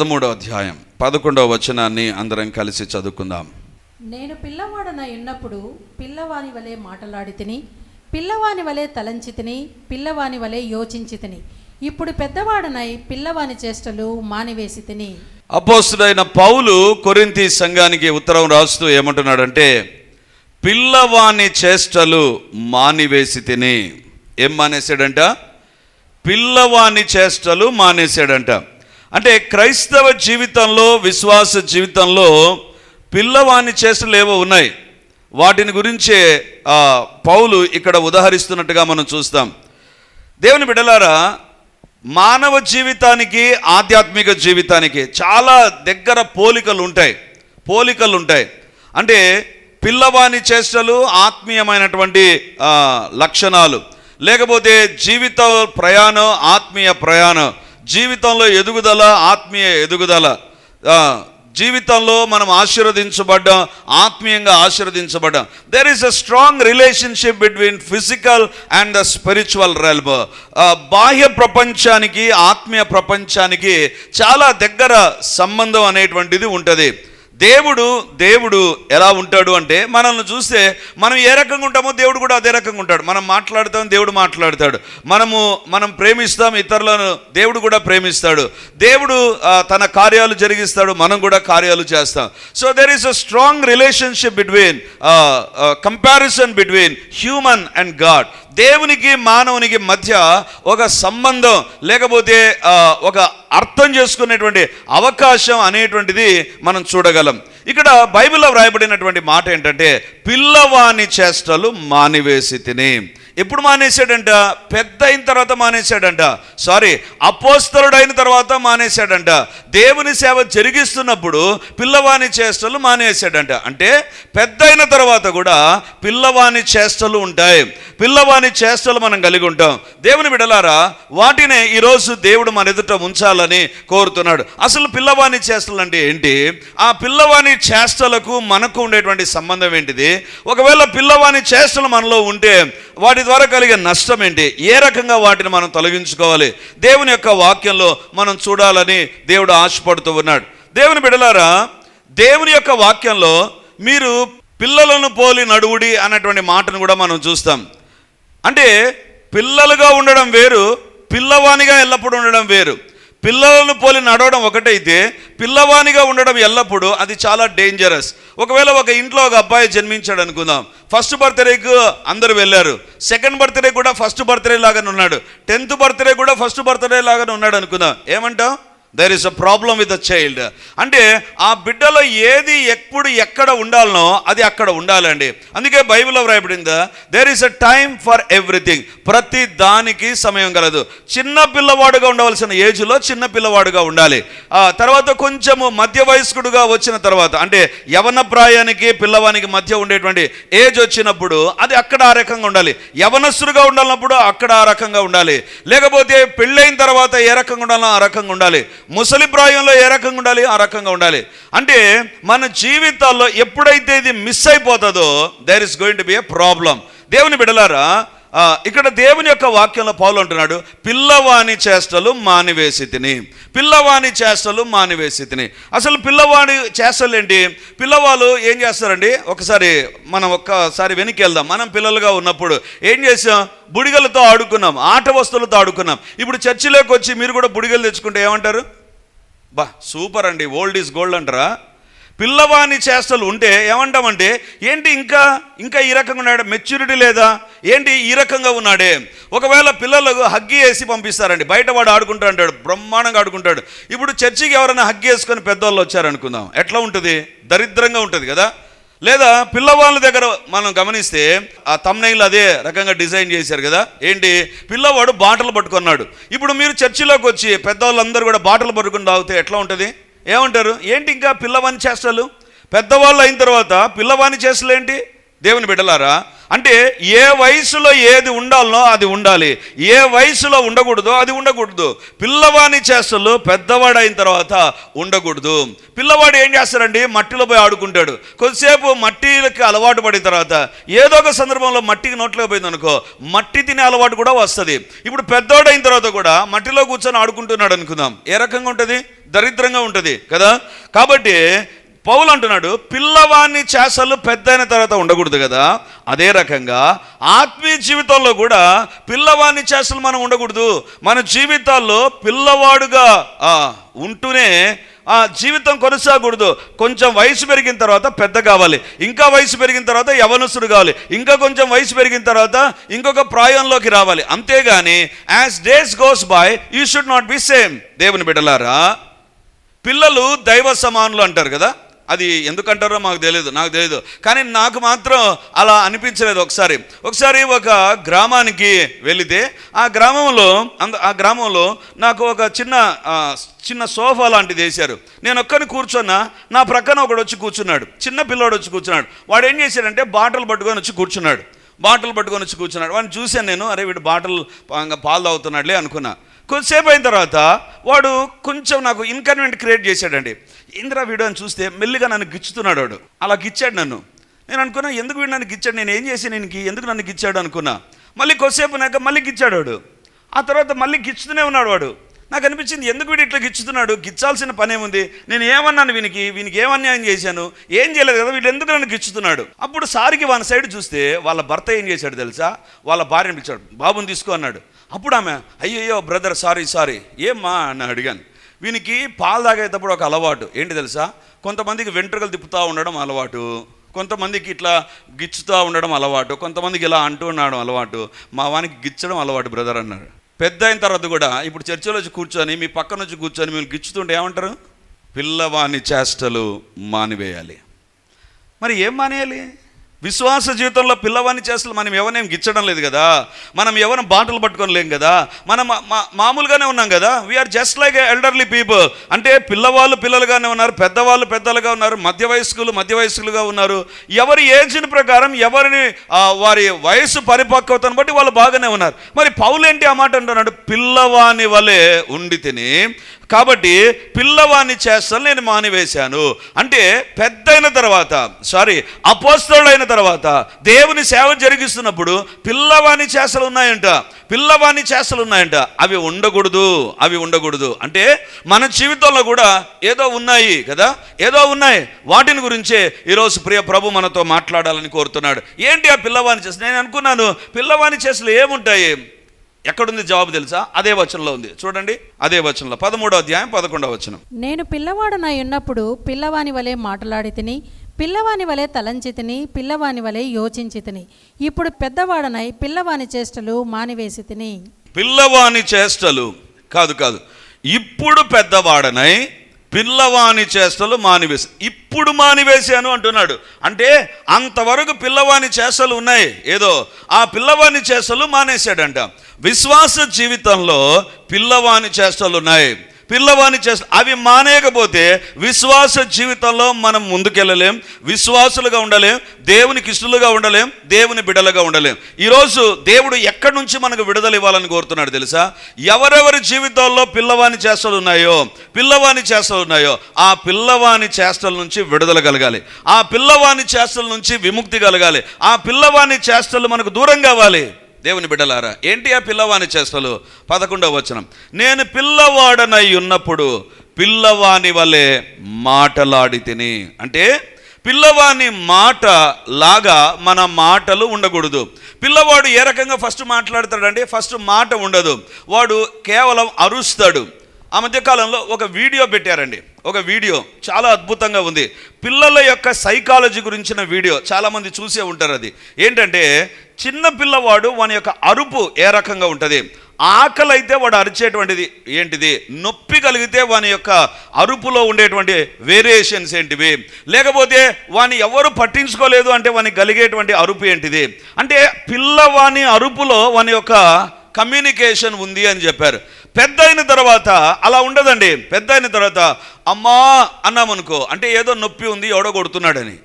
పదమూడో అధ్యాయం పదకొండవ వచనాన్ని అందరం కలిసి చదువుకుందాం. నేను పిల్లవాడనై ఉన్నప్పుడు పిల్లవాని వలె మాటలాడి తిని పిల్లవాని వలె తలంచి తిని పిల్లవాని వలె యోచించి తిని. ఇప్పుడు పెద్దవాడనై పిల్లవాని చేష్టలు మానివేసి తిని. అపోస్తుడైన పౌలు కొరింథీ సంఘానికి ఉత్తరం రాస్తూ ఏమంటున్నాడంటే పిల్లవాని చేష్టలు మానివేసి తిని. ఏం మానేశాడంట? పిల్లవాని చేష్టలు మానేశాడంట. అంటే క్రైస్తవ జీవితంలో విశ్వాస జీవితంలో పిల్లవాని చేష్టలు ఏవో ఉన్నాయి. వాటిని గురించే పౌలు ఇక్కడ ఉదహరిస్తున్నట్టుగా మనం చూస్తాం. దేవుని బిడ్డలారా మానవ జీవితానికి ఆధ్యాత్మిక జీవితానికి చాలా దగ్గర పోలికలు ఉంటాయి. పోలికలు ఉంటాయి. అంటే పిల్లవాని చేష్టలు ఆత్మీయమైనటువంటి లక్షణాలు. లేకపోతే జీవిత ప్రయాణం ఆత్మీయ ప్రయాణం. జీవితంలో ఎదుగుదల ఆత్మీయ ఎదుగుదల. జీవితంలో మనం ఆశీర్వదించబడ్డాం ఆత్మీయంగా ఆశీర్వదించబడ్డాం. There is a strong relationship between physical and the spiritual realm బాహ్య ప్రపంచానికి ఆత్మీయ ప్రపంచానికి చాలా దగ్గర సంబంధం అనేటువంటిది ఉంటుంది. దేవుడు దేవుడు ఎలా ఉంటాడు అంటే మనల్ని చూస్తే మనం ఏ రకంగా ఉంటామో దేవుడు కూడా అదే రకంగా ఉంటాడు. మనం మాట్లాడతాం దేవుడు మాట్లాడతాడు. మనము మనం ప్రేమిస్తాం ఇతరులను దేవుడు కూడా ప్రేమిస్తాడు. దేవుడు తన కార్యాలు జరిగిస్తాడు మనం కూడా కార్యాలు చేస్తాం. So there is a strong relationship between comparison between human and God దేవునికి మానవునికి మధ్య ఒక సంబంధం లేకపోతే ఒక అర్థం చేసుకునేటువంటి అవకాశం అనేటువంటిది మనం చూడగలం. ఇక్కడ బైబిల్లో వ్రాయబడినటువంటి మాట ఏంటంటే పిల్లవాని చేష్టలు మానివేసి తిని. ఎప్పుడు మానేశాడంట? పెద్ద అయిన తర్వాత మానేశాడంట. సారీ అపోస్తరుడైన తర్వాత మానేశాడంట. దేవుని సేవ జరిగిస్తున్నప్పుడు పిల్లవాని చేష్టలు మానేశాడంట. అంటే పెద్ద అయిన తర్వాత కూడా పిల్లవాని చేష్టలు ఉంటాయి. పిల్లవాని చేష్టలు మనం కలిగి ఉంటాం. దేవుని విడలారా వాటినే ఈరోజు దేవుడు మన ఎదుట ఉంచాలని కోరుతున్నాడు. అసలు పిల్లవాని చేష్టలు అంటే ఏంటి? ఆ పిల్లవాని చేష్టలకు మనకు ఉండేటువంటి సంబంధం ఏంటిది? ఒకవేళ పిల్లవాని చేష్టలు మనలో ఉంటే వాటి ద్వారా కలిగే నష్టం ఏంటి? ఏ రకంగా వాటిని మనం తొలగించుకోవాలి? దేవుని యొక్క వాక్యంలో మనం చూడాలని దేవుడు ఆశపడుతూ ఉన్నాడు. దేవుని బిడలారా దేవుని యొక్క వాక్యంలో మీరు పిల్లలను పోలి నడువుడి అన్నటువంటి మాటను కూడా మనం చూస్తాం. అంటే పిల్లలుగా ఉండడం వేరు పిల్లవానిగా ఎల్లప్పుడూ ఉండడం వేరు. పిల్లలను పోలి నడవడం ఒకటైతే పిల్లవానిగా ఉండడం ఎల్లప్పుడూ అది చాలా డేంజరస్ ఒకవేళ ఒక ఇంట్లో ఒక అబ్బాయి జన్మించాడు అనుకుందాం ఫస్ట్ బర్త్డేకు అందరూ వెళ్ళారు. సెకండ్ బర్త్డే కూడా ఫస్ట్ బర్త్డే లాగానే ఉన్నాడు. టెన్త్ బర్త్డే కూడా ఫస్ట్ బర్త్డే లాగానే ఉన్నాడు అనుకుందాం. ఏమంటావు? There is a problem with the child అంటే ఆ బిడ్డలో ఏది ఎప్పుడు ఎక్కడ ఉండాలనో అది అక్కడ ఉండాలండి. అందుకే బైబిల్లో వ్రాయబడింది there is a time for everything ప్రతి దానికి సమయం కలదు చిన్న పిల్లవాడుగా ఉండవలసిన ఏజ్లో చిన్న పిల్లవాడుగా ఉండాలి. ఆ తర్వాత కొంచెము మధ్య వయస్కుడుగా వచ్చిన తర్వాత అంటే యవన ప్రాయానికి పిల్లవానికి మధ్య ఉండేటువంటి ఏజ్ వచ్చినప్పుడు అది అక్కడ ఆ రకంగా ఉండాలి. యవనస్తుడుగా ఉండాలన్నప్పుడు అక్కడ ఆ రకంగా ఉండాలి. లేకపోతే పెళ్ళైన తర్వాత ఏ రకంగా ఉండాలో ఆ రకంగా ఉండాలి. ముసలి ప్రాయంలో ఏ రకంగా ఉండాలి? ఆ రకంగా ఉండాలి. అంటే మన జీవితాల్లో ఎప్పుడైతే ఇది మిస్ అయిపోతుందో there is going to be a problem దేవుని బిడలారా ఇక్కడ దేవుని యొక్క వాక్యంలో పౌలు అంటున్నాడు పిల్లవాణి చేష్టలు మానివేసి తిని. పిల్లవాణి చేష్టలు మానివేసి తిని. అసలు పిల్లవాణి చేష్టలు ఏంటి? పిల్లవాళ్ళు ఏం చేస్తారండి? ఒకసారి మనం ఒక్కసారి వెనక్కి వెళ్దాం. మనం పిల్లలుగా ఉన్నప్పుడు ఏం చేసాం? బుడిగలతో ఆడుకున్నాం ఆట వస్తువులతో ఆడుకున్నాం. ఇప్పుడు చర్చిలోకి వచ్చి మీరు కూడా బుడిగలు తెచ్చుకుంటే ఏమంటారు? బా సూపర్ అండి. ఓల్డ్ ఈజ్ గోల్డ్ అంటారా? పిల్లవాని చేష్టలు ఉంటే ఏమంటామంటే ఏంటి ఇంకా ఇంకా ఈ రకంగా ఉన్నాడు? మెచ్యూరిటీ లేదా? ఏంటి ఈ రకంగా ఉన్నాడే? ఒకవేళ పిల్లలకు హగ్గి వేసి పంపిస్తారండి. బయట వాడు ఆడుకుంటా అంటాడు బ్రహ్మాండంగా ఆడుకుంటాడు. ఇప్పుడు చర్చికి ఎవరైనా హగ్గి వేసుకొని పెద్దవాళ్ళు వచ్చారనుకుందాం. ఎట్లా ఉంటుంది? దరిద్రంగా ఉంటుంది కదా. లేదా పిల్లవాళ్ళ దగ్గర మనం గమనిస్తే ఆ తమ్నైల్ అదే రకంగా డిజైన్ చేశారు కదా. ఏంటి? పిల్లవాడు బాటలు పట్టుకున్నాడు. ఇప్పుడు మీరు చర్చిలోకి వచ్చి పెద్దవాళ్ళందరూ కూడా బాటలు పట్టుకుని తాగితే ఎట్లా ఉంటుంది? ఏమంటారు? ఏంటి ఇంకా పిల్లవాని చేష్టలు? పెద్దవాళ్ళు అయిన తర్వాత పిల్లవాని చేష్టలు ఏంటి దేవుని బిడ్డలారా అంటే ఏ వయసులో ఏది ఉండాలనో అది ఉండాలి. ఏ వయసులో ఉండకూడదో అది ఉండకూడదు. పిల్లవాని చేష్టలు పెద్దవాడు అయిన తర్వాత ఉండకూడదు. పిల్లవాడు ఏం చేస్తారండి మట్టిలో పోయి ఆడుకుంటాడు. కొద్దిసేపు మట్టికి అలవాటు పడిన తర్వాత ఏదో ఒక సందర్భంలో మట్టికి నోట్లోకి పోయింది అనుకో మట్టి తినే అలవాటు కూడా వస్తుంది. ఇప్పుడు పెద్దవాడు అయిన తర్వాత కూడా మట్టిలో కూర్చొని ఆడుకుంటున్నాడు అనుకుందాం. ఏ రకంగా ఉంటుంది? దరిద్రంగా ఉంటుంది కదా? కాబట్టి పౌలు అంటున్నాడు పిల్లవాణ్ణి చేసలు పెద్ద అయిన తర్వాత ఉండకూడదు కదా. అదే రకంగా ఆత్మీయ జీవితంలో కూడా పిల్లవాణ్ణి చేసలు మనం ఉండకూడదు. మన జీవితాల్లో పిల్లవాడుగా ఉంటూనే ఆ జీవితం కొనసాగకూడదు. కొంచెం వయసు పెరిగిన తర్వాత పెద్ద కావాలి. ఇంకా వయసు పెరిగిన తర్వాత యవనస్తుడు కావాలి. ఇంకా కొంచెం వయసు పెరిగిన తర్వాత ఇంకొక ప్రాయంలోకి రావాలి. అంతేగాని as days goes by you should not be same. దేవుని బిడ్డలారా పిల్లలు దైవ సమానులు అంటారు కదా. అది ఎందుకంటారో మాకు తెలియదు నాకు తెలియదు కానీ నాకు మాత్రం అలా అనిపించలేదు ఒకసారి. ఒకసారి ఒక గ్రామానికి వెళితే ఆ గ్రామంలో అంద ఆ గ్రామంలో నాకు ఒక చిన్న చిన్న సోఫా లాంటిది వేశారు. నేను ఒక్కని కూర్చున్నా నా ప్రక్కన ఒకడు వచ్చి కూర్చున్నాడు. చిన్న పిల్లోడు వచ్చి కూర్చున్నాడు. వాడు ఏం చేశాడంటే బాటలు పట్టుకొని వచ్చి కూర్చున్నాడు. బాటలు పట్టుకొని వచ్చి కూర్చున్నాడు. వాడిని చూశాను నేను అరే వీడు బాటలు పాలు తాగుతున్నాడులే అనుకున్నా. కొద్దిసేపు అయిన తర్వాత వాడు కొంచెం నాకు ఇన్కన్వీనియంట్ క్రియేట్ చేశాడండి. ఇందిరా వీడు అని చూస్తే మెల్లిగా నన్ను గిచ్చుతున్నాడు వాడు. అలా గిచ్చాడు నన్ను. నేను అనుకున్నా ఎందుకు వీడు నన్ను గిచ్చాడు? నేను ఏం చేసి నేను ఎందుకు నన్ను గిచ్చాడు? అనుకున్నా. మళ్ళీ కొద్దిసేపు నాక మళ్ళీ గిచ్చాడు వాడు. ఆ తర్వాత మళ్ళీ గిచ్చుతూనే ఉన్నాడు వాడు. నాకు అనిపించింది ఎందుకు వీడు ఇట్లా గిచ్చుతున్నాడు? గిచ్చాల్సిన పని ఏముంది? నేను ఏమన్నాను వీనికి? వీనికి ఏమన్యాయం చేశాను? ఏం చేయలేదు కదా? వీడు ఎందుకు నన్ను గిచ్చుతున్నాడు? అప్పుడు సారికి వాళ్ళ సైడ్ చూస్తే వాళ్ళ భర్త ఏం చేశాడు తెలుసా? వాళ్ళ భార్యను పిలిచాడు బాబుని తీసుకో అన్నాడు. అప్పుడు ఆమె అయ్యయ్యో బ్రదర్ సారీ సారీ. ఏమ్మా? అని అడిగాను. వీనికి పాలు తాగేటప్పుడు ఒక అలవాటు. ఏంటి తెలుసా? కొంతమందికి వెంట్రుకలు తిప్పుతూ ఉండడం అలవాటు. కొంతమందికి ఇట్లా గిచ్చుతూ ఉండడం అలవాటు. కొంతమందికి ఇలా అంటూ ఉండడం అలవాటు. మా వానికి గిచ్చడం అలవాటు బ్రదర్ అన్నాడు పెద్ద అయిన తర్వాత కూడా ఇప్పుడు చర్చిలో వచ్చి కూర్చొని మీ పక్కన వచ్చి కూర్చొని మీరు గిచ్చుతుంటే ఏమంటారు? పిల్లవాని చేష్టలు మానివేయాలి. మరి ఏం మానేయాలి? విశ్వాస జీవితంలో పిల్లవాని చేస్తలు మనం ఎవరినేం గిచ్చడం లేదు కదా? మనం ఎవరిని బాటలు పట్టుకొని లేం కదా? మనం మా- మామూలుగానే ఉన్నాం కదా? We are just like elderly people అంటే పిల్లవాళ్ళు పిల్లలుగానే ఉన్నారు పెద్దవాళ్ళు పెద్దలుగా ఉన్నారు మధ్య వయస్కులు మధ్య వయస్కులుగా ఉన్నారు. ఎవరి ఏజ్ని ప్రకారం ఎవరిని వారి వయసు పరిపక్వతను బట్టి వాళ్ళు బాగానే ఉన్నారు. మరి పౌలేంటి ఆ మాట అంటున్నాడు? పిల్లవాని వలె ఉండి తిని కాబట్టి పిల్లవాణ్ణి చేస్తాను నేను మానివేశాను. అంటే పెద్దయిన తర్వాత సారీ అపోస్తలుడైన తర్వాత దేవుని సేవ జరిగిస్తున్నప్పుడు పిల్లవాణి చేసలు ఉన్నాయంట. పిల్లవాణి చేసలు ఉన్నాయంట. అవి ఉండకూడదు అవి ఉండకూడదు. అంటే మన జీవితంలో కూడా ఏదో ఉన్నాయి కదా? ఏదో ఉన్నాయి. వాటిని గురించే ఈరోజు ప్రియ ప్రభు మనతో మాట్లాడాలని కోరుతున్నాడు. ఏంటి ఆ పిల్లవాణి చేసలు నేను అనుకున్నాను పిల్లవాణి చేసలు ఏముంటాయి? ఎక్కడుంది జవాబు తెలుసా? అదే వచనంలో ఉంది. చూడండి అదే వచనంలో. పదమూడో అధ్యాయం పదకొండవ వచనం. నేను పిల్లవాడనై ఉన్నప్పుడు పిల్లవాని వలె మాటలాడి తిని పిల్లవాని వలె తలంచి తిని పిల్లవాని వలె యోచించి తిని. ఇప్పుడు పెద్దవాడనై పిల్లవాని చేష్టలు మానివేసి తిని. పిల్లవాని చేష్టలు. కాదు కాదు. ఇప్పుడు పెద్దవాడనై పిల్లవాని చేష్టలు మానివేసి ఇప్పుడు మానివేశాను అంటున్నాడు. అంటే అంతవరకు పిల్లవాని చేష్టలు ఉన్నాయి. ఏదో ఆ పిల్లవాని చేష్టలు మానేశాడంట. విశ్వాస జీవితంలో పిల్లవాని చేష్టలు ఉన్నాయి. పిల్లవాణి చేస్తా అవి మానేయకపోతే విశ్వాస జీవితంలో మనం ముందుకెళ్ళలేం విశ్వాసులుగా ఉండలేం దేవునికి ఇష్టలుగా ఉండలేం దేవుని బిడలుగా ఉండలేం. ఈరోజు దేవుడు ఎక్కడి నుంచి మనకు విడుదల ఇవ్వాలని కోరుతున్నాడు తెలుసా? ఎవరెవరి జీవితాల్లో పిల్లవాణి చేష్టలు ఉన్నాయో పిల్లవాణి చేష్టలు ఉన్నాయో ఆ పిల్లవాణి చేష్టల నుంచి విడుదల కలగాలి. ఆ పిల్లవాణి చేష్టల నుంచి విముక్తి కలగాలి. ఆ పిల్లవాణి చేష్టలు మనకు దూరం కావాలి దేవుని బిడ్డలారా ఏంటి ఆ పిల్లవాని చేష్టలు? పదకొండవ వచనం. నేను పిల్లవాడనై ఉన్నప్పుడు పిల్లవాని వలె మాటలాడి తిని. అంటే పిల్లవాని మాట లాగా మన మాటలు ఉండకూడదు. పిల్లవాడు ఏ రకంగా ఫస్ట్ మాట్లాడతాడంటే ఫస్ట్ మాట ఉండదు. వాడు కేవలం అరుస్తాడు. ఆ మధ్యకాలంలో ఒక వీడియో పెట్టారండి. ఒక వీడియో చాలా అద్భుతంగా ఉంది. పిల్లల యొక్క సైకాలజీ గురించిన వీడియో చాలామంది చూసే ఉంటారు అది. ఏంటంటే చిన్న పిల్లవాడు వాని యొక్క అరుపు ఏ రకంగా ఉంటుంది? ఆకలి అయితే వాడు అరిచేటువంటిది ఏంటిది? నొప్పి కలిగితే వాని యొక్క అరుపులో ఉండేటువంటి వేరియేషన్స్ ఏంటివి? లేకపోతే వాని ఎవరు పట్టించుకోలేదు అంటే వాని కలిగేటువంటి అరుపు ఏంటిది? అంటే పిల్లవాని అరుపులో వాని యొక్క కమ్యూనికేషన్ ఉంది అని చెప్పారు. పెద్ద అయిన తర్వాత అలా ఉండదండి. పెద్ద అయిన తర్వాత అమ్మా అన్నామనుకో అంటే ఏదో నొప్పి ఉంది ఎవడో కొడుతున్నాడని.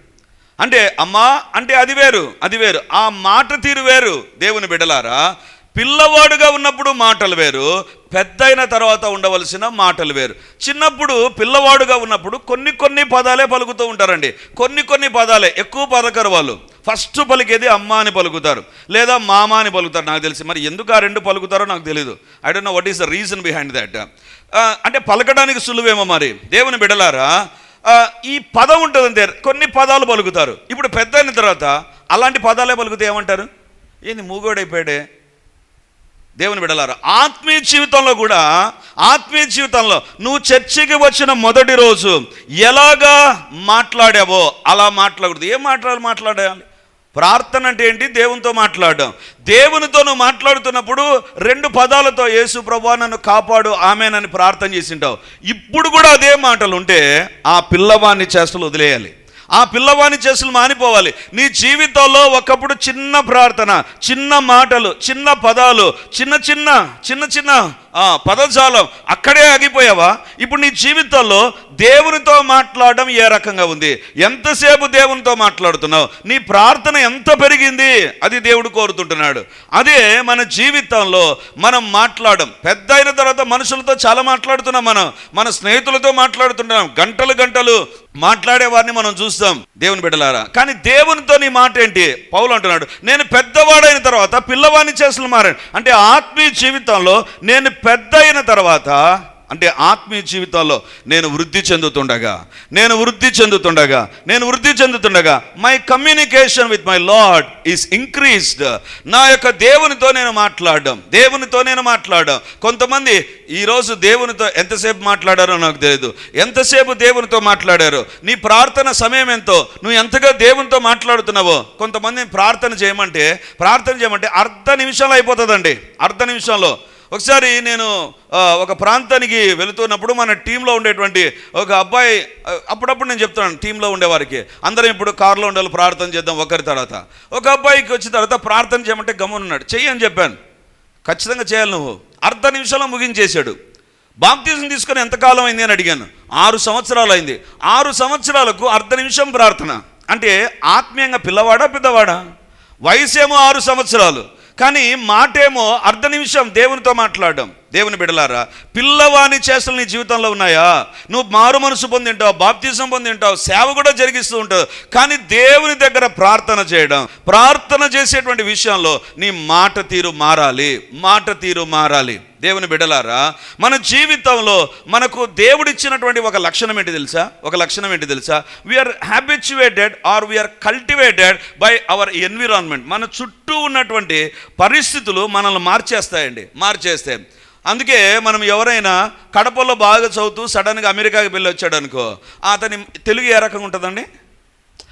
అంటే అమ్మా అంటే అది వేరు అది వేరు. ఆ మాట తీరు వేరు. దేవుని బిడలారా పిల్లవాడుగా ఉన్నప్పుడు మాటలు వేరు పెద్దయిన తర్వాత ఉండవలసిన మాటలు వేరు. చిన్నప్పుడు పిల్లవాడుగా ఉన్నప్పుడు కొన్ని కొన్ని పదాలే పలుకుతూ ఉంటారండి. కొన్ని కొన్ని పదాలే ఎక్కువ పలకరు వాళ్ళు. ఫస్ట్ పలికేది అమ్మ అని పలుకుతారు లేదా మామ అని పలుకుతారు. నాకు తెలిసి మరి ఎందుకు ఆ రెండు పలుకుతారో నాకు తెలియదు I don't know what is the reason behind that అంటే పలకడానికి సులువేమో మరి. దేవుని బిడలారా ఈ పదం ఉంటుంది అంతే. కొన్ని పదాలు పలుకుతారు. ఇప్పుడు పెద్ద అయిన తర్వాత అలాంటి పదాలే పలుకుతే ఏమంటారు? ఏంది మూగోడైపోయాడే? దేవుని బిడలారా ఆత్మీయ జీవితంలో కూడా ఆత్మీయ జీవితంలో నువ్వు చర్చికి వచ్చిన మొదటి రోజు ఎలాగా మాట్లాడావో అలా మాట్లాడకూడదు. ఏం మాట్లాడాలి? మాట్లాడాలి. ప్రార్థన అంటే ఏంటి? దేవునితో మాట్లాడడం. దేవునితో నువ్వు మాట్లాడుతున్నప్పుడు రెండు పదాలతో యేసు ప్రభా నన్ను కాపాడు ఆమెనని ప్రార్థన చేసింటావు. ఇప్పుడు కూడా అదే మాటలు ఉంటే ఆ పిల్లవాణి చేష్టలు వదిలేయాలి. ఆ పిల్లవాని చేతులు మానిపోవాలి. నీ జీవితంలో ఒకప్పుడు చిన్న ప్రార్థన చిన్న మాటలు చిన్న పదాలు చిన్న చిన్న చిన్న చిన్న పదజాలం. అక్కడే ఆగిపోయావా? ఇప్పుడు నీ జీవితంలో దేవునితో మాట్లాడడం ఏ రకంగా ఉంది? ఎంతసేపు దేవునితో మాట్లాడుతున్నావు? నీ ప్రార్థన ఎంత పెరిగింది? అది దేవుడు కోరుతుంటున్నాడు. అదే మన జీవితంలో మనం మాట్లాడడం. పెద్ద అయిన తర్వాత మనుషులతో చాలా మాట్లాడుతున్నాం మనం. మన స్నేహితులతో మాట్లాడుతున్నాం గంటలు గంటలు మాట్లాడే వారిని మనం చూస్తాం. దేవుని బిడ్డలారా. కానీ దేవునితో నీ మాట ఏంటి? పౌలు అంటున్నాడు నేను పెద్దవాడైన తర్వాత పిల్లవాడిని చేసిన మారాను. అంటే ఆత్మీయ జీవితంలో నేను పెద్ద అయిన తర్వాత అంటే ఆత్మీయ జీవితాల్లో నేను వృద్ధి చెందుతుండగా నేను వృద్ధి చెందుతుండగా నేను వృద్ధి చెందుతుండగా my communication with my Lord is increased నా యొక్క దేవునితో నేను మాట్లాడడం దేవునితో నేను మాట్లాడడం. కొంతమంది ఈరోజు దేవునితో ఎంతసేపు మాట్లాడారో నాకు తెలియదు ఎంతసేపు దేవునితో మాట్లాడారు? నీ ప్రార్థన సమయం ఎంతో? నువ్వు ఎంతగా దేవునితో మాట్లాడుతున్నావో? కొంతమంది ప్రార్థన చేయమంటే ప్రార్థన చేయమంటే అర్ధ నిమిషంలో అయిపోతుందండి. అర్ధ నిమిషంలో. ఒకసారి నేను ఒక ప్రాంతానికి వెళుతున్నప్పుడు మన టీంలో ఉండేటువంటి ఒక అబ్బాయి అప్పుడప్పుడు నేను చెప్తున్నాను టీంలో ఉండేవారికి. అందరం ఇప్పుడు కారులో ఉండాలి ప్రార్థన చేద్దాం ఒకరి తర్వాత. ఒక అబ్బాయికి వచ్చిన తర్వాత ప్రార్థన చేయమంటే గమనున్నాడు చెయ్యి అని చెప్పాను. ఖచ్చితంగా చేయాలి నువ్వు. అర్ధ నిమిషంలో ముగించేశాడు. బాప్తీసం తీసుకొని ఎంతకాలం అయింది అని అడిగాను. ఆరు సంవత్సరాలు అయింది. ఆరు సంవత్సరాలకు అర్ధ నిమిషం ప్రార్థన. అంటే ఆత్మీయంగా పిల్లవాడా పెద్దవాడా? వయసేమో ఆరు సంవత్సరాలు. కానీ మాటేమో అర్ధ నిమిషం దేవునితో మాట్లాడడం. దేవుని బిడలారా పిల్లవాని చేష్టలు నీ జీవితంలో ఉన్నాయా? నువ్వు మారు మనసు పొందింటావు బాప్తీసం పొందింటావు సేవ కూడా జరిగిస్తూ ఉంటావు. కానీ దేవుని దగ్గర ప్రార్థన చేయడం ప్రార్థన చేసేటువంటి విషయంలో నీ మాట తీరు మారాలి మాట తీరు మారాలి. దేవుని బిడలారా మన జీవితంలో మనకు దేవుడిచ్చినటువంటి ఒక లక్షణం ఏంటి తెలుసా? ఒక లక్షణం ఏంటి తెలుసా? We are habituated or we are cultivated by our environment మన చుట్టూ ఉన్నటువంటి పరిస్థితులు మనల్ని మార్చేస్తాయండి మార్చేస్తాయి. అందుకే మనం ఎవరైనా కడపలో బాగా చదువుతూ సడన్గా అమెరికాకి వెళ్ళి వచ్చాడు అనుకో అతని తెలుగు ఏ రకంగా ఉంటుందండి?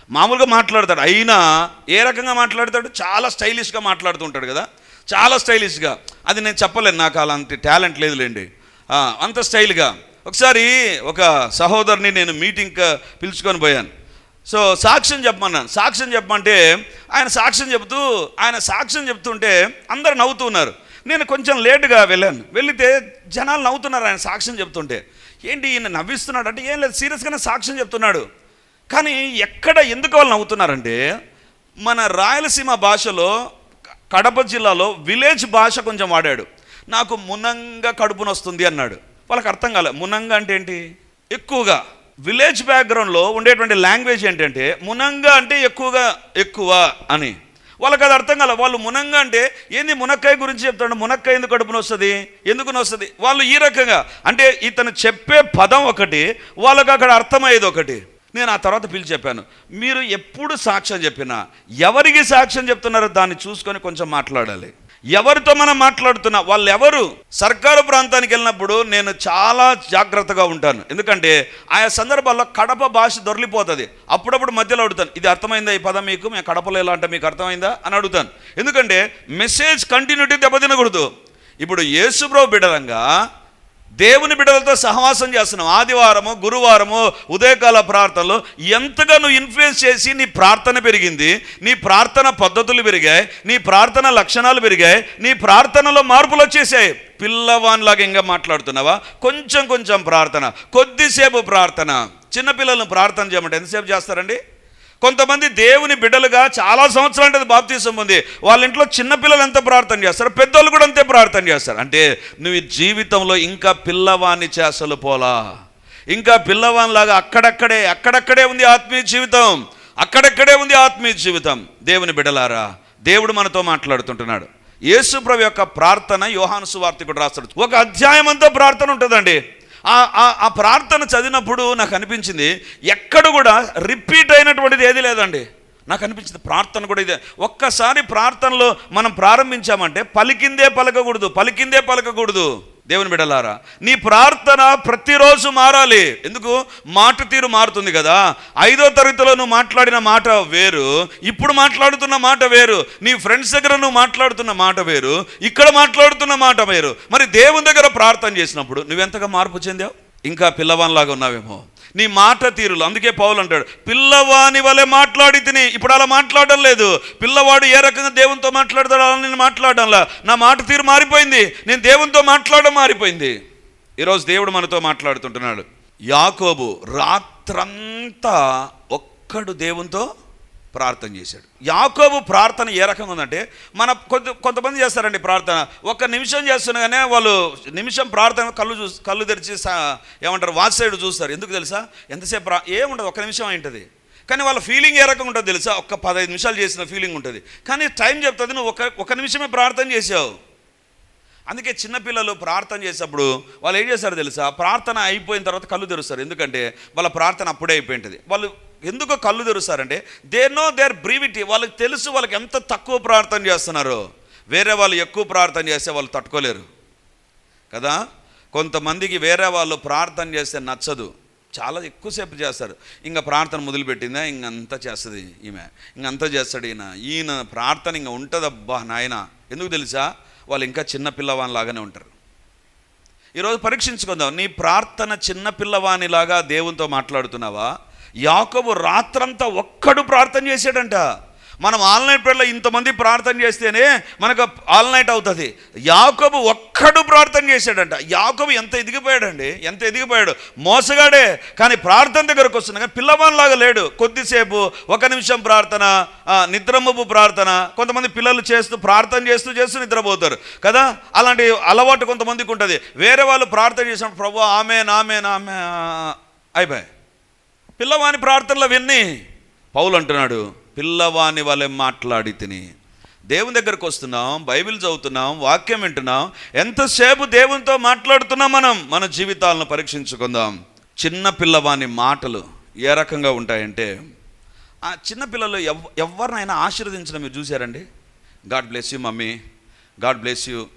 మామూలుగా మాట్లాడతాడు. అయినా ఏ రకంగా మాట్లాడతాడు? చాలా స్టైలిష్గా మాట్లాడుతుంటాడు కదా. చాలా స్టైలిష్గా. అది నేను చెప్పలేను నాకు అలాంటి టాలెంట్ లేదులేండి. అంత స్టైల్గా. ఒకసారి ఒక సహోదరుని నేను మీటింగ్ పిలుచుకొని పోయాను. సో సాక్ష్యం చెప్పమన్నాను. సాక్ష్యం చెప్పమంటే ఆయన సాక్ష్యం చెబుతూ ఆయన సాక్ష్యం చెప్తుంటే అందరు నవ్వుతున్నారు నేను కొంచెం లేటుగా వెళ్ళాను. వెళితే జనాలు నవ్వుతున్నారు ఆయన సాక్ష్యం చెప్తుంటే ఏంటి ఈయన నవ్విస్తున్నాడు? అంటే ఏం లేదు సీరియస్గానే సాక్ష్యం చెప్తున్నాడు కానీ ఎక్కడ ఎందుకు వాళ్ళు నవ్వుతున్నారంటే మన రాయలసీమ భాషలో కడప జిల్లాలో విలేజ్ భాష కొంచెం వాడాడు. నాకు మునంగా కడుపు నొస్తుంది అన్నాడు. వాళ్ళకి అర్థం కాలే. మునంగా అంటే ఏంటి? ఎక్కువగా. విలేజ్ బ్యాక్గ్రౌండ్లో ఉండేటువంటి లాంగ్వేజ్ ఏంటంటే మునంగా అంటే ఎక్కువగా ఎక్కువ అని. వాళ్ళకి అది అర్థం కాలే. వాళ్ళు మునంగా అంటే ఏంది మునక్కాయ గురించి చెప్తాడు? మునక్కాయ ఎందుకు కడుపున వస్తుంది ఎందుకు వస్తుంది వాళ్ళు ఈ రకంగా. అంటే ఇతను చెప్పే పదం ఒకటి వాళ్ళకి అక్కడ అర్థమయ్యేది ఒకటి. నేను ఆ తర్వాత పిలిచి చెప్పాను. మీరు ఎప్పుడు సాక్ష్యం చెప్పినా ఎవరికి సాక్ష్యం చెప్తున్నారో దాన్ని చూసుకొని కొంచెం మాట్లాడాలి. ఎవరితో మనం మాట్లాడుతున్నా వాళ్ళు ఎవరు సర్కారు ప్రాంతానికి వెళ్ళినప్పుడు నేను చాలా జాగ్రత్తగా ఉంటాను. ఎందుకంటే ఆయా సందర్భాల్లో కడప భాష దొరికిపోతుంది. అప్పుడప్పుడు మధ్యలో అడుగుతాను ఇది అర్థమైందా ఈ పదం మీకు? మేము కడపలో ఎలా అంటే మీకు అర్థమైందా? అని అడుగుతాను. ఎందుకంటే మెసేజ్ కంటిన్యూటీ దెబ్బతినకూడదు. ఇప్పుడు యేసుప్రభు బిడలంగా దేవుని బిడ్డలతో సహవాసం చేస్తున్నావు ఆదివారము గురువారము ఉదయకాల ప్రార్థనలు ఎంతగా నువ్వు ఇన్ఫ్లుయెన్స్ చేసి నీ ప్రార్థన పెరిగింది నీ ప్రార్థన పద్ధతులు పెరిగాయి నీ ప్రార్థన లక్షణాలు పెరిగాయి నీ ప్రార్థనలో మార్పులు వచ్చేసాయి. పిల్లవానిలాగా ఇంకా మాట్లాడుతున్నావా? కొంచెం కొంచెం ప్రార్థన కొద్దిసేపు ప్రార్థన. చిన్నపిల్లలను ప్రార్థన చేయమంటే ఎంతసేపు చేస్తారండి? కొంతమంది దేవుని బిడ్డలుగా చాలా సంవత్సరాలు అంటే బాప్తీసం ఉంది. వాళ్ళ ఇంట్లో చిన్నపిల్లలు ఎంత ప్రార్థన చేస్తారు? పెద్దోళ్ళు కూడా అంతే ప్రార్థన చేస్తారు. అంటే నువ్వు జీవితంలో ఇంకా పిల్లవాణ్ణి చేసలు పోలా? ఇంకా పిల్లవానిలాగా అక్కడక్కడే అక్కడక్కడే ఉంది ఆత్మీయ జీవితం. అక్కడక్కడే ఉంది ఆత్మీయ జీవితం. దేవుని బిడలారా దేవుడు మనతో మాట్లాడుతుంటున్నాడు. యేసుప్రభు యొక్క ప్రార్థన యోహాను సువార్తికుడు రాస్తాడు. ఒక అధ్యాయం అంతా ప్రార్థన ఉంటుందండి. ఆ ఆ- ఆ ప్రార్థన చదివినప్పుడు నాకు అనిపించింది ఎక్కడ కూడా రిపీట్ అయినటువంటిది ఏది లేదండి. నాకు అనిపించింది ప్రార్థన కూడా ఇదే. ఒక్కసారి ప్రార్థనలో మనం ప్రారంభించామంటే పలికిందే పలకకూడదు పలికిందే పలకకూడదు. దేవుని బిడలారా నీ ప్రార్థన ప్రతిరోజు మారాలి. ఎందుకు? మాట తీరు మారుతుంది కదా. ఐదో తరగతిలో నువ్వు మాట్లాడిన మాట వేరు ఇప్పుడు మాట్లాడుతున్న మాట వేరు నీ ఫ్రెండ్స్ దగ్గర నువ్వు మాట్లాడుతున్న మాట వేరు ఇక్కడ మాట్లాడుతున్న మాట వేరు. మరి దేవుని దగ్గర ప్రార్థన చేసినప్పుడు నువ్వెంతగా మార్పు చెందావు? ఇంకా పిల్లవాన్లాగా ఉన్నావేమో. నీ మాట తీరులు. అందుకే పౌలు అంటాడు పిల్లవాని వలె మాట్లాడి తిని. ఇప్పుడు అలా మాట్లాడడం లేదు. పిల్లవాడు ఏ రకంగా దేవునితో మాట్లాడతాడో అలా నేను మాట్లాడడంలా. నా మాట తీరు మారిపోయింది. నేను దేవునితో మాట్లాడడం మారిపోయింది. ఈరోజు దేవుడు మనతో మాట్లాడుతుంటున్నాడు. యాకోబు రాత్రంతా ఒక్కడు దేవునితో ప్రార్థన చేశాడు. యాకోబు ప్రార్థన ఏ రకంగా ఉందంటే మన కొంత కొంతమంది చేస్తారండి ప్రార్థన. ఒక్క నిమిషం చేస్తుండగానే వాళ్ళు నిమిషం ప్రార్థన కళ్ళు చూ కళ్ళు తెరిచి సా- ఏమంటారు వాచ్ సైడ్ చూస్తారు. ఎందుకు తెలుసా? ఎంతసేపు ప్రా ఏముండదు ఒక నిమిషం అయింటుంది. కానీ వాళ్ళ ఫీలింగ్ ఏ రకంగా ఉంటుంది తెలుసా? ఒక్క పదహైదు నిమిషాలు చేసిన ఫీలింగ్ ఉంటుంది. కానీ టైం చెప్తుంది నువ్వు ఒక ఒక నిమిషమే ప్రార్థన చేసావు అందుకే చిన్నపిల్లలు ప్రార్థన చేసేటప్పుడు వాళ్ళు ఏం చేస్తారు తెలుసా? ప్రార్థన అయిపోయిన తర్వాత కళ్ళు తెరుస్తారు. ఎందుకంటే వాళ్ళ ప్రార్థన అప్పుడే అయిపోయింటుంది. వాళ్ళు ఎందుకు కళ్ళు తెరుస్తారంటే దే నో దేర్ బ్రీవిటీ వాళ్ళకి తెలుసు వాళ్ళకి ఎంత తక్కువ ప్రార్థన చేస్తున్నారో. వేరే వాళ్ళు ఎక్కువ ప్రార్థన చేస్తే వాళ్ళు తట్టుకోలేరు. కదా? కొంతమందికి వేరే వాళ్ళు ప్రార్థన చేస్తే నచ్చదు. చాలా ఎక్కువసేపు చేస్తారు. ఇంకా ప్రార్థన మొదలుపెట్టిందా? ఇంకంతా చేస్తుంది ఈమె. ఇంకంతా చేస్తాడు ఈయన. ఈయన ప్రార్థన ఇంకా ఉంటుందబ్బా నాయన. ఎందుకు తెలుసా? వాళ్ళు ఇంకా చిన్న పిల్లవానిలాగానే ఉంటారు. ఈరోజు పరీక్షించుకుందాం. నీ ప్రార్థన చిన్న పిల్లవానిలాగా దేవునితో మాట్లాడుతున్నావా? యాకబు రాత్రంతా ఒక్కడు ప్రార్థన చేశాడంట. మనం ఆల్ నైట్ పేర్లో ఇంతమంది ప్రార్థన చేస్తేనే మనకు ఆల్ నైట్ అవుతుంది. యాకబు ఒక్కడు ప్రార్థన చేశాడంట. యాకబు ఎంత ఎదిగిపోయాడండి? ఎంత ఎదిగిపోయాడు? మోసగాడే. కానీ ప్రార్థన దగ్గరకు వస్తుంది కానీ పిల్లవానిలాగా లేడు. కొద్దిసేపు ఒక నిమిషం ప్రార్థన ఆ, నిద్రమపు ప్రార్థన. కొంతమంది పిల్లలు చేస్తూ ప్రార్థన చేస్తూ చేస్తూ నిద్రపోతారు. కదా? అలాంటి అలవాటు కొంతమందికి ఉంటుంది. వేరే వాళ్ళు ప్రార్థన చేసినప్పుడు ప్రభు ఆమె నామే నామే అయిపోయి పిల్లవాని ప్రార్థనలు విన్ని. పౌలు అంటున్నాడు పిల్లవాని వలె మాట్లాడి తిని. దేవుని దగ్గరకు వస్తున్నాం బైబిల్ చదువుతున్నాం వాక్యం వింటున్నాం ఎంతసేపు దేవునితో మాట్లాడుతున్నాం మనం? మన జీవితాలను పరీక్షించుకుందాం. చిన్న పిల్లవాని మాటలు ఏ రకంగా ఉంటాయంటే ఆ చిన్న పిల్లలు ఎవ్ ఎవరినైనా ఆశీర్వదించడం మీరు చూసారండి God bless you mummy. God bless you.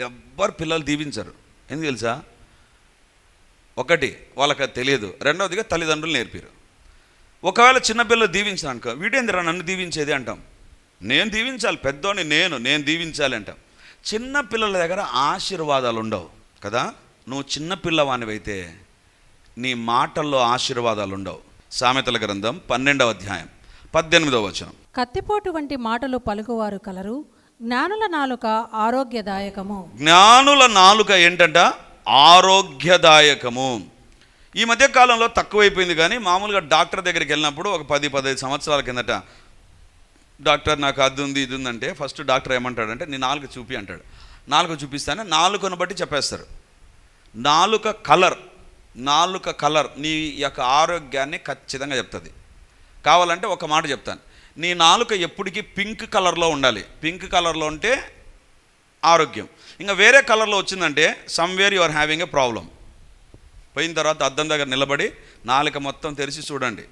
ఎవ్వరు పిల్లలు దీవించరు. ఎందుకు తెలుసా? ఒకటి వాళ్ళకి అది తెలియదు. రెండవదిగా తల్లిదండ్రులు నేర్పారు. ఒకవేళ చిన్నపిల్లలు దీవించిన అనుకో వీడేందిరా నన్ను దీవించేది అంటాం. నేను దీవించాలి పెద్దోని నేను నేను దీవించాలి అంటాం. చిన్న పిల్లల దగ్గర ఆశీర్వాదాలు ఉండవు కదా? నువ్వు చిన్న పిల్లవానివైతే నీ మాటల్లో ఆశీర్వాదాలు ఉండవు. సామెతల గ్రంథం పన్నెండవ అధ్యాయం పద్దెనిమిదవ వచనం. కత్తిపోటు వంటి మాటలు పలుకువారు కలరు జ్ఞానుల నాలుక ఆరోగ్యదాయకము. జ్ఞానుల నాలుక ఏంటంట? ఆరోగ్యదాయకము. ఈ మధ్య కాలంలో తక్కువైపోయింది కానీ మామూలుగా డాక్టర్ దగ్గరికి వెళ్ళినప్పుడు ఒక పది పదహైదు సంవత్సరాల కిందట డాక్టర్ నాకు అది ఉంది ఇది ఉందంటే ఫస్ట్ డాక్టర్ ఏమంటాడంటే నీ నాలుక చూపి అంటాడు. నాలుక చూపిస్తానే నాలుకను బట్టి చెప్పేస్తారు. నాలుక కలర్ నాలుక కలర్ నీ యొక్క ఆరోగ్యాన్ని ఖచ్చితంగా చెప్తుంది. కావాలంటే ఒక మాట చెప్తాను. నీ నాలుక ఎప్పటికీ పింక్ కలర్లో ఉండాలి. పింక్ కలర్లో ఉంటే ఆరోగ్యం. ఇంకా వేరే కలర్లో వచ్చిందంటే somewhere you are having a problem పోయిన తర్వాత అద్దం దగ్గర నిలబడి నాలుక మొత్తం తెరిచి చూడండి.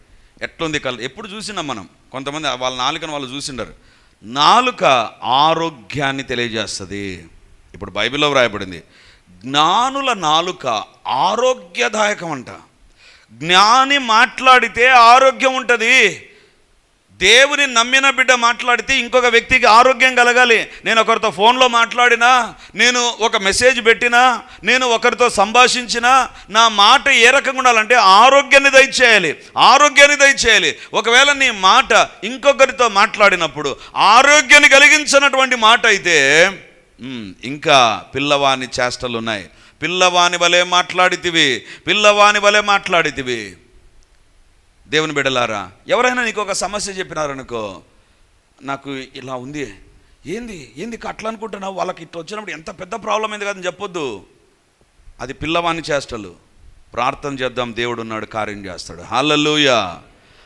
ఎట్లుంది కలర్? ఎప్పుడు చూసినాం మనం? కొంతమంది వాళ్ళ నాలుకను వాళ్ళు చూసిండరు. నాలుక ఆరోగ్యాన్ని తెలియజేస్తుంది. ఇప్పుడు బైబిల్లో వ్రాయబడింది. జ్ఞానుల నాలుక ఆరోగ్యదాయకం అంట జ్ఞాని మాట్లాడితే ఆరోగ్యం ఉంటుంది. దేవుని నమ్మిన బిడ్డ మాట్లాడితే ఇంకొక వ్యక్తికి ఆరోగ్యం కలగాలి. నేను ఒకరితో ఫోన్లో మాట్లాడినా నేను ఒక మెసేజ్ పెట్టినా నేను ఒకరితో సంభాషించినా నా మాట ఏ రకంగా ఉండాలంటే ఆరోగ్యాన్ని దయచేయాలి. ఆరోగ్యాన్ని దయచేయాలి. ఒకవేళ నీ మాట ఇంకొకరితో మాట్లాడినప్పుడు ఆరోగ్యాన్ని కలిగించినటువంటి మాట అయితే ఇంకా పిల్లవాని చేష్టలు ఉన్నాయి పిల్లవాని వలె మాట్లాడితివి. పిల్లవాని వలె మాట్లాడితివి. దేవుని బిడ్డలారా ఎవరైనా నీకు ఒక సమస్య చెప్పినారనుకో నాకు ఇలా ఉంది. ఏంది? ఏంది ఇక అట్లా అనుకుంటున్నావు? వాళ్ళకి ఇట్లా వచ్చినప్పుడు ఎంత పెద్ద ప్రాబ్లం అయింది కదని చెప్పొద్దు. అది పిల్లవాని చేష్టలు. ప్రార్థన చేద్దాం దేవుడు ఉన్నాడు కార్యం చేస్తాడు. హల్లెలూయ.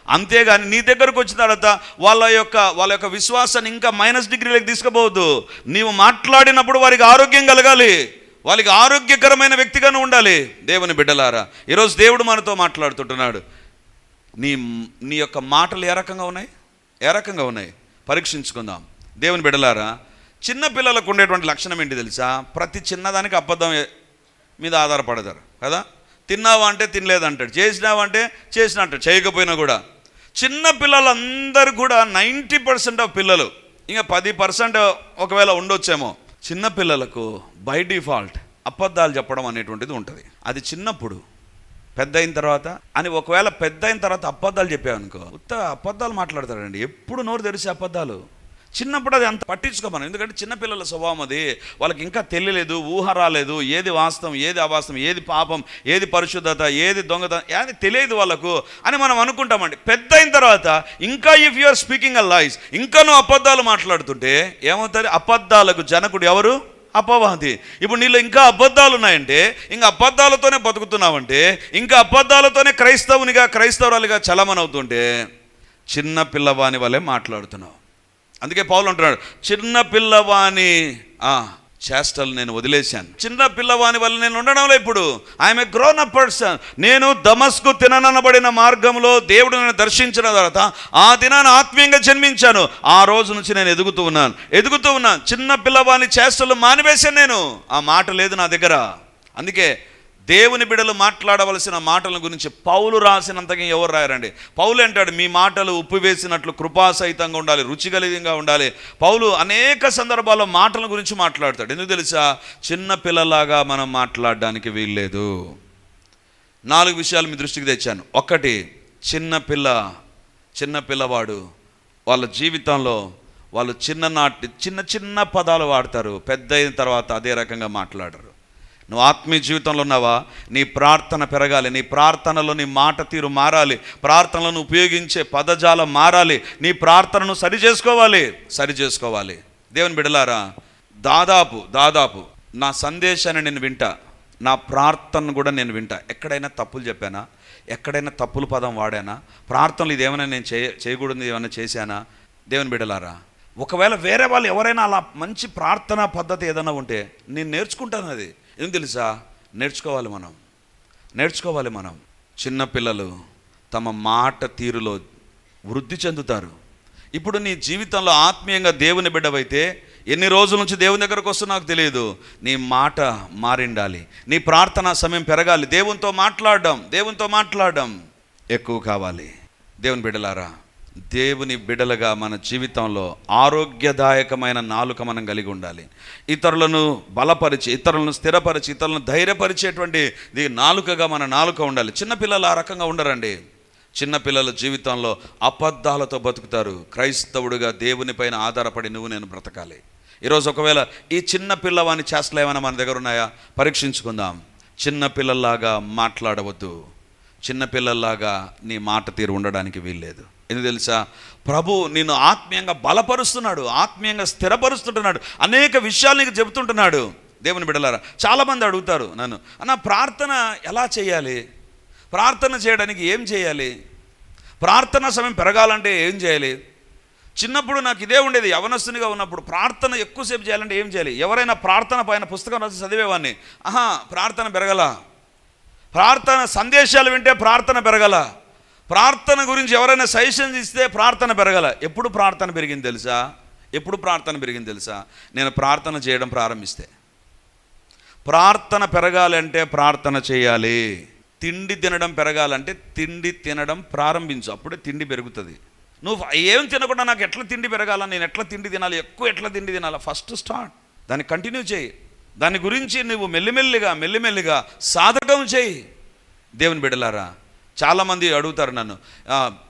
అంతేగాని నీ దగ్గరకు వచ్చిన తర్వాత వాళ్ళ యొక్క వాళ్ళ యొక్క విశ్వాసాన్ని ఇంకా మైనస్ డిగ్రీలకు తీసుకుపోవద్దు. నీవు మాట్లాడినప్పుడు వారికి ఆరోగ్యం కలగాలి. వాళ్ళకి ఆరోగ్యకరమైన వ్యక్తిగానే ఉండాలి. దేవుని బిడ్డలారా ఈరోజు దేవుడు మనతో మాట్లాడుతుంటున్నాడు. నీ నీ యొక్క మాటలు ఏ రకంగా ఉన్నాయి? ఏ రకంగా ఉన్నాయి? పరీక్షించుకుందాం. దేవుని బిడలారా చిన్న పిల్లలకు ఉండేటువంటి లక్షణం ఏంటి తెలుసా? ప్రతి చిన్నదానికి అబద్ధం మీద ఆధారపడతారు కదా? తిన్నావా అంటే తినలేదంటాడు చేసినావా అంటే చేసిన అంటాడు చేయకపోయినా కూడా. చిన్న పిల్లలందరూ కూడా నైంటీ పర్సెంట్ ఆఫ్ పిల్లలు ఇంకా పది పర్సెంట్ ఒకవేళ ఉండొచ్చేమో. చిన్న పిల్లలకు బై డిఫాల్ట్ అబద్ధాలు చెప్పడం అనేటువంటిది ఉంటుంది. అది చిన్నప్పుడు పెద్ద అయిన తర్వాత అని ఒకవేళ పెద్ద అయిన తర్వాత అబద్ధాలు చెప్పావనుకో ఉత్త అబద్ధాలు మాట్లాడతాడండి. ఎప్పుడు నోరు తెరిచి అబద్ధాలు. చిన్నప్పుడు అది అంత పట్టించుకోమను. ఎందుకంటే చిన్నపిల్లల స్వభావం అది. వాళ్ళకి ఇంకా తెలియలేదు ఊహ రాలేదు. ఏది వాస్తవం ఏది అవాస్తవం ఏది పాపం ఏది పరిశుద్ధత ఏది దొంగతనం ఏది తెలియదు వాళ్ళకు అని మనం అనుకుంటామండి. పెద్ద అయిన తర్వాత ఇంకా if you are speaking a lies ఇంకా నువ్వు అబద్ధాలు మాట్లాడుతుంటే ఏమవుతుంది? అబద్ధాలకు జనకుడు ఎవరు? అపవాది. ఇప్పుడు నీళ్ళు ఇంకా అబద్ధాలు ఉన్నాయంటే ఇంకా అబద్ధాలతోనే బతుకుతున్నావంటే ఇంకా అబద్ధాలతోనే క్రైస్తవునిగా క్రైస్తవురాలిగా చలమనవుతుంటే చిన్న పిల్లవాని వలె మాట్లాడుతున్నావు. అందుకే పౌలు అంటున్నాడు చిన్న పిల్లవాని చేష్టలు నేను వదిలేశాను. చిన్న పిల్లవాని వల్ల నేను ఉండడంలో ఇప్పుడు. I'm a grown up person నేను దమస్కు తిననబడిన మార్గంలో దేవుడు నన్ను దర్శించిన తర్వాత ఆ దినాన్ని ఆత్మీయంగా జన్మించాను. ఆ రోజు నుంచి నేను ఎదుగుతూ ఉన్నాను. ఎదుగుతూ ఉన్నాను. చిన్న పిల్లవాని చేష్టలు మానివేశాను నేను. ఆ మాట లేదు నా దగ్గర. అందుకే దేవుని బిడలు మాట్లాడవలసిన మాటల గురించి పౌలు రాసినంతగా ఎవరు రాయరండి? పౌలు అంటాడు మీ మాటలు ఉప్పు వేసినట్లు కృపాసహితంగా ఉండాలి రుచిగలితంగా ఉండాలి. పౌలు అనేక సందర్భాల్లో మాటల గురించి మాట్లాడతాడు. ఎందుకు తెలుసా? చిన్న పిల్లలాగా మనం మాట్లాడడానికి వీల్లేదు. నాలుగు విషయాలు మీ దృష్టికి తెచ్చాను. ఒకటి చిన్న పిల్ల చిన్న పిల్లవాడు వాళ్ళ జీవితంలో వాళ్ళు చిన్ననాటి చిన్న చిన్న పదాలు వాడతారు. పెద్ద అయిన తర్వాత అదే రకంగా మాట్లాడరు. నువ్వు ఆత్మీయ జీవితంలో ఉన్నావా? నీ ప్రార్థన పెరగాలి. నీ ప్రార్థనలో నీ మాట తీరు మారాలి. ప్రార్థనలను ఉపయోగించే పదజాలం మారాలి. నీ ప్రార్థనను సరి చేసుకోవాలి. సరి చేసుకోవాలి. దేవుని బిడలారా దాదాపు దాదాపు నా సందేశాన్ని నేను వింటా. నా ప్రార్థనను కూడా నేను వింటా. ఎక్కడైనా తప్పులు చెప్పానా? ఎక్కడైనా తప్పులు పదం వాడానా? ప్రార్థనలు ఇదేమైనా నేను చేయ చేయకూడదు ఏమైనా చేశానా? దేవుని బిడలారా ఒకవేళ వేరే వాళ్ళు ఎవరైనా అలా మంచి ప్రార్థనా పద్ధతి ఏదైనా ఉంటే నేను నేర్చుకుంటాను అది. ఏం తెలుసా? నేర్చుకోవాలి మనం. నేర్చుకోవాలి మనం. చిన్నపిల్లలు తమ మాట తీరులో వృద్ధి చెందుతారు. ఇప్పుడు నీ జీవితంలో ఆత్మీయంగా దేవుని బిడ్డవైతే ఎన్ని రోజుల నుంచి దేవుని దగ్గరకు వస్తూ నాకు తెలియదు. నీ మాట మారిండాలి. నీ ప్రార్థనా సమయం పెరగాలి. దేవునితో మాట్లాడడం దేవునితో మాట్లాడడం ఎక్కువ కావాలి. దేవుని బిడ్డలారా దేవుని బిడలుగా మన జీవితంలో ఆరోగ్యదాయకమైన నాలుక మనం కలిగి ఉండాలి. ఇతరులను బలపరిచి ఇతరులను స్థిరపరిచి ఇతరులను ధైర్యపరిచేటువంటి ఇది నాలుకగా మన నాలుక ఉండాలి. చిన్నపిల్లలు ఆ రకంగా ఉండరండి. చిన్నపిల్లల జీవితంలో అబద్ధాలతో బతుకుతారు. క్రైస్తవుడిగా దేవుని పైన ఆధారపడి నువ్వు నేను బ్రతకాలి. ఈరోజు ఒకవేళ ఈ చిన్న పిల్లవాని చేష్టలు ఏమైనా మన దగ్గర ఉన్నాయా? పరీక్షించుకుందాం. చిన్న పిల్లల్లాగా మాట్లాడవద్దు. చిన్నపిల్లల్లాగా నీ మాట తీరు ఉండడానికి వీల్లేదు. ఎందుకు తెలుసా? ప్రభు నిన్ను ఆత్మీయంగా బలపరుస్తున్నాడు ఆత్మీయంగా స్థిరపరుస్తుంటున్నాడు అనేక విషయాలు నీకు చెబుతుంటున్నాడు. దేవుని బిడలారా చాలామంది అడుగుతారు నన్ను అన్న ప్రార్థన ఎలా చేయాలి? ప్రార్థన చేయడానికి ఏం చేయాలి? ప్రార్థన సమయం పెరగాలంటే ఏం చేయాలి? చిన్నప్పుడు నాకు ఇదే ఉండేది యవనస్తునిగా ఉన్నప్పుడు ప్రార్థన ఎక్కువసేపు చేయాలంటే ఏం చేయాలి? ఎవరైనా ప్రార్థన పైన పుస్తకం రాసి చదివేవాడిని ఆహా ప్రార్థన పెరగల? ప్రార్థన సందేశాలు వింటే ప్రార్థన పెరగల? ప్రార్థన గురించి ఎవరైనా సజెషన్స్ ఇస్తే ప్రార్థన పెరగల. ఎప్పుడు ప్రార్థన పెరిగింది తెలుసా? ఎప్పుడు ప్రార్థన పెరిగింది తెలుసా? నేను ప్రార్థన చేయడం ప్రారంభిస్తే. ప్రార్థన పెరగాలంటే ప్రార్థన చేయాలి. తిండి తినడం పెరగాలంటే తిండి తినడం ప్రారంభించు. అప్పుడే తిండి పెరుగుతుంది. నువ్వు ఏం తినకుండా నాకు ఎట్లా తిండి పెరగాల? నేను ఎట్లా తిండి తినాలి? ఎక్కువ ఎట్లా తిండి తినాలి? First start. దాన్ని కంటిన్యూ చేయి. దాని గురించి నువ్వు మెల్లిమెల్లిగా మెల్లిమెల్లిగా సాధకం చేయి. దేవుని బిడ్డలారా చాలామంది అడుగుతారు నన్ను.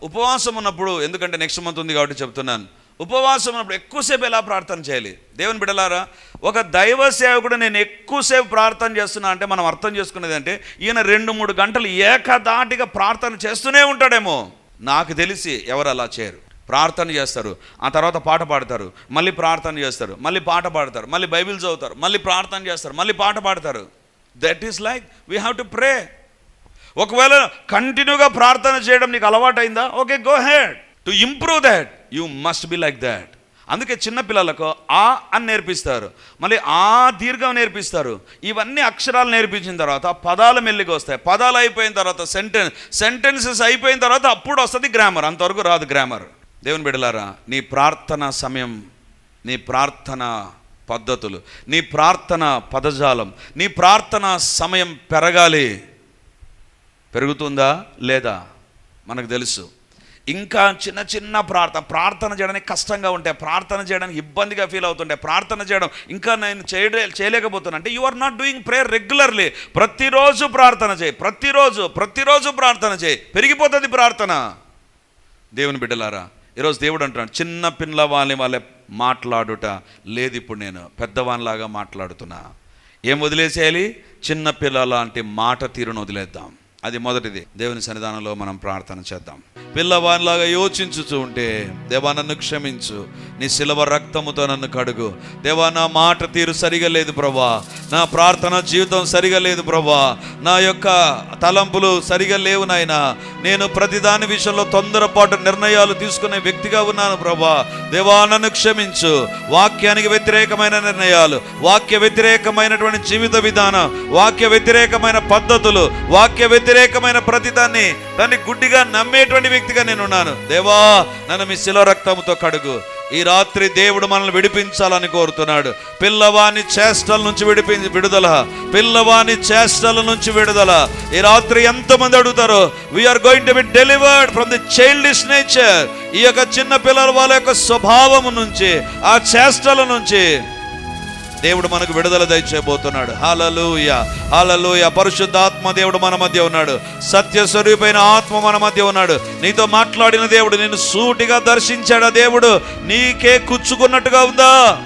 ఉపవాసం ఉన్నప్పుడు ఎందుకంటే నెక్స్ట్ మంత్ ఉంది కాబట్టి చెప్తున్నాను. ఉపవాసం ఉన్నప్పుడు ఎక్కువసేపు ఎలా ప్రార్థన చేయాలి? దేవుని బిడ్డలారా ఒక దైవ సేవకుడు నేను ఎక్కువసేపు ప్రార్థన చేస్తున్నా అంటే మనం అర్థం చేసుకునేది అంటే ఈయన రెండు మూడు గంటలు ఏకదాటిగా ప్రార్థన చేస్తూనే ఉంటాడేమో. నాకు తెలిసి ఎవరు అలా చేయరు. ప్రార్థన చేస్తారు. ఆ తర్వాత పాట పాడతారు. మళ్ళీ ప్రార్థన చేస్తారు. మళ్ళీ పాట పాడతారు. మళ్ళీ బైబిల్ చదువుతారు. మళ్ళీ ప్రార్థన చేస్తారు. మళ్ళీ పాట పాడతారు. That is like we have to pray ఒకవేళ కంటిన్యూగా ప్రార్థన చేయడం నీకు అలవాటైందా? Okay go ahead to improve that you must be like that అందుకే చిన్నపిల్లలకు ఆ అని నేర్పిస్తారు. మళ్ళీ ఆ దీర్ఘం నేర్పిస్తారు. ఇవన్నీ అక్షరాలు నేర్పించిన తర్వాత పదాలు మెల్లిగా వస్తాయి. పదాలు అయిపోయిన తర్వాత సెంటెన్స్ సెంటెన్సెస్ అయిపోయిన తర్వాత అప్పుడు వస్తుంది గ్రామర్ అంతవరకు రాదు గ్రామర్ దేవుని బిడలారా నీ ప్రార్థన సమయం నీ ప్రార్థన పద్ధతులు నీ ప్రార్థన పదజాలం నీ ప్రార్థన సమయం పెరగాలి. పెరుగుతుందా లేదా? మనకు తెలుసు. ఇంకా చిన్న చిన్న ప్రార్థన ప్రార్థన చేయడానికి కష్టంగా ఉంటే ప్రార్థన చేయడానికి ఇబ్బందిగా ఫీల్ అవుతుంటే ప్రార్థన చేయడం ఇంకా నేను చేయడే చేయలేకపోతున్నా. అంటే you are not doing prayer regularly ప్రతిరోజు ప్రార్థన చేయి ప్రతిరోజు ప్రతిరోజు ప్రార్థన చేయి. పెరిగిపోతుంది ప్రార్థన. దేవుని బిడ్డలారా ఈరోజు దేవుడు అంటున్నాడు చిన్న పిల్లవాళ్ళని వాళ్ళే మాట్లాడుట లేదు ఇప్పుడు నేను పెద్దవాళ్ళలాగా మాట్లాడుతున్నా. ఏం వదిలేసేయాలి? చిన్న పిల్లల లాంటి మాట తీరును వదిలేద్దాం. అది మొదటిది. దేవుని సన్నిధానంలో మనం ప్రార్థన చేద్దాం. పిల్లవానిలాగా యోచించుతూ ఉంటే దేవా నన్ను క్షమించు. నీ శిలవ రక్తముతో నన్ను కడుగు. దేవా నా మాట తీరు సరిగా లేదు ప్రభా. నా ప్రార్థన జీవితం సరిగా లేదు ప్రభా. నా యొక్క తలంపులు సరిగా లేవు నాయన. నేను ప్రతిదాని విషయంలో తొందరపాటు నిర్ణయాలు తీసుకునే వ్యక్తిగా ఉన్నాను ప్రభా. దేవా నన్ను క్షమించు. వాక్యానికి వ్యతిరేకమైన నిర్ణయాలు వాక్య వ్యతిరేకమైనటువంటి జీవిత విధానం వాక్య వ్యతిరేకమైన పద్ధతులు వాక్య వ్యతిరేకమైన ప్రతిదాన్ని దాన్ని గుడ్డిగా నమ్మేటువంటి వ్యక్తిగా నేను ఉన్నాను దేవా నన్ను మీ శిల రక్తముతో కడుగు. ఈ రాత్రి దేవుడు మనల్ని విడిపించాలని కోరుతున్నాడు. పిల్లవాని చేష్టల నుంచి విడిపి విడుదల. పిల్లవాని చేష్టల నుంచి విడుదల. ఈ రాత్రి ఎంతమంది అడుగుతారో we are going to be delivered from the childish nature ఈ యొక్క చిన్న పిల్లల వాళ్ళ యొక్క స్వభావం నుంచి ఆ చేష్టల నుంచి. దేవుడు మనకు విడుదల దయచేయబోతున్నాడు. హాలలుయ హాలలుయ పరిశుద్ధాత్మ దేవుడు మన మధ్య ఉన్నాడు. సత్య స్వరూపైన ఆత్మ మన మధ్య ఉన్నాడు. నీతో మాట్లాడిన దేవుడు నిన్ను సూటిగా దర్శించాడు దేవుడు? నీకే కుచ్చుకున్నట్టుగా ఉందా?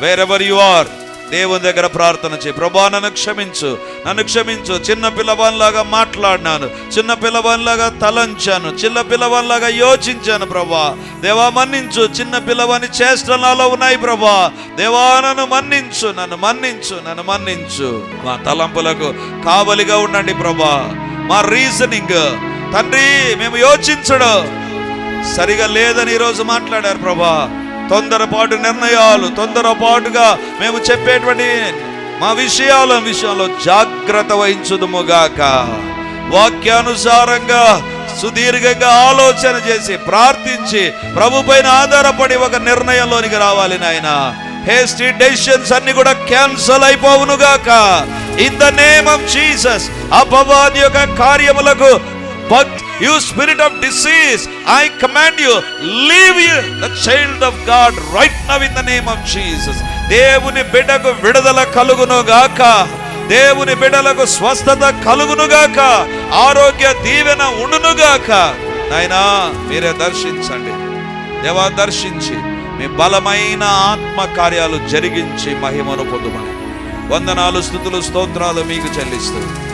వేరెవర్ యు ఆర్ దేవుని దగ్గర ప్రార్థన చేయి. ప్రభా నన్ను క్షమించు. నన్ను క్షమించు. చిన్న పిల్లవానిలాగా మాట్లాడినాను. చిన్న పిల్లవానిలాగా తలంచాను. చిన్న పిల్లవానిలాగా యోచించాను ప్రభా. దేవా మన్నించు. చిన్న పిల్లవాని చేష్టలు నాలో ఉన్నాయి ప్రభా. దేవా నన్ను మన్నించు. నన్ను మన్నించు. నన్ను మన్నించు. మా తలంపులకు కావలిగా ఉండండి ప్రభా. మా రీజనింగ్. తండ్రి మేము యోచించడం సరిగా లేదని ఈరోజు మాట్లాడారు ప్రభా. తొందరపాటు నిర్ణయాలు తొందరపాటుగా మేము చెప్పేటువంటి మా విషయాల విషయంలో జాగ్రత్త వహించుదుముగాక. వాక్యానుసారంగా సుదీర్ఘంగా ఆలోచన చేసి ప్రార్థించి ప్రభు పైన ఆధారపడి ఒక నిర్ణయంలోనికి రావాలి నాయన. హేస్టీ డెసిషన్స్ అన్ని కూడా క్యాన్సల్ అయిపోవును గాక in the name of Jesus అపవాది యొక్క కార్యములకు భక్తి you spirit of disease I command you leave you the child of God right now in the name of Jesus దేవుని బిడ్డకు విడుదల కలుగును గాక. దేవుని బిడ్డలకు స్వస్థత కలుగును గాక. ఆరోగ్య దీవెన ఉండును గాక. నాయనా మీరే దర్శించండి. దేవా దర్శించి మీ బలమైన ఆత్మ కార్యాలు జరిగించి మహిమను పొందుమని. వందనాలు స్థుతులు స్తోత్రాలు మీకు చెల్లిస్తుంది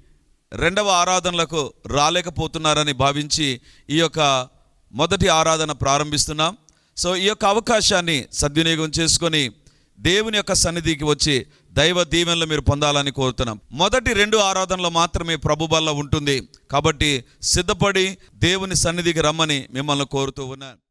రెండవ ఆరాధనలకు రాలేకపోతున్నారని భావించి ఈ యొక్క మొదటి ఆరాధన ప్రారంభిస్తున్నాం. సో ఈ యొక్క అవకాశాన్ని సద్వినియోగం చేసుకొని దేవుని యొక్క సన్నిధికి వచ్చి దైవ దీవెనలు మీరు పొందాలని కోరుతున్నాం. మొదటి రెండు ఆరాధనలు మాత్రమే ప్రభు బల్ల ఉంటుంది. కాబట్టి సిద్ధపడి దేవుని సన్నిధికి రమ్మని మిమ్మల్ని కోరుతూ ఉన్నాను.